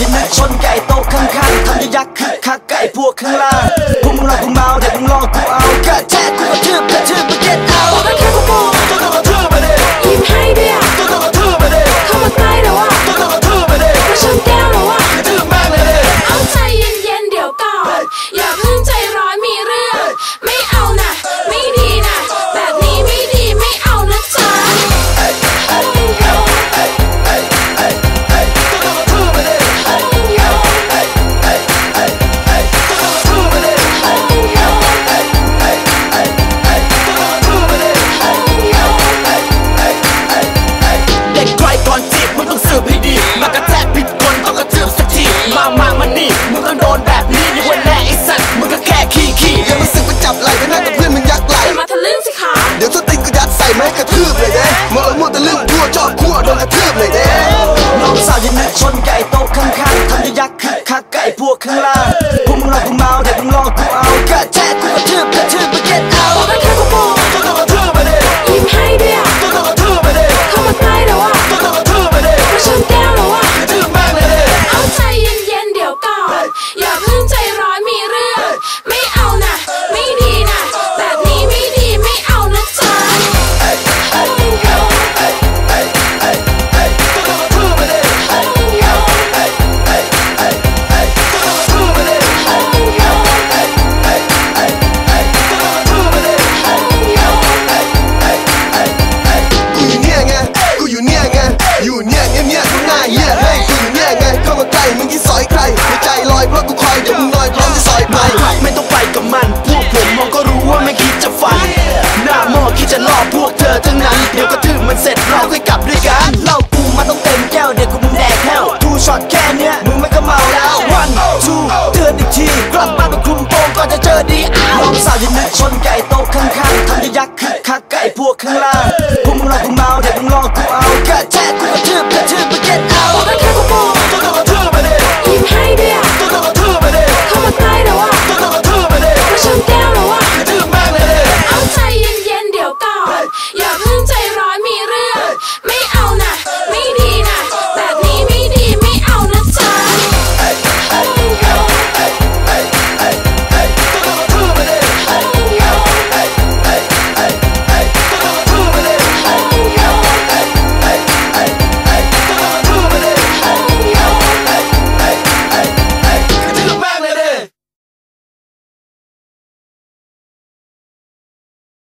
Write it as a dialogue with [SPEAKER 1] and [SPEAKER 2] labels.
[SPEAKER 1] ยืนนึกชนไก่โต๊ะข้างๆทำยักษ์คึกคัาไก่
[SPEAKER 2] พ
[SPEAKER 1] วกข้างล่า
[SPEAKER 2] ง ពួកខាងឡើងគុំងងគុំមកតែគុំងង
[SPEAKER 1] គុំ สาวๆอยันนึกชนไก่โต๊ะข้างๆทำยักยักคึกคักไก่พวกข้างล่างพวกมึงรอกูเมาเด็กมึงรอกูเอากระแทกกูกระทืบกระทืบไป get
[SPEAKER 2] พวก
[SPEAKER 1] out
[SPEAKER 2] กันแค่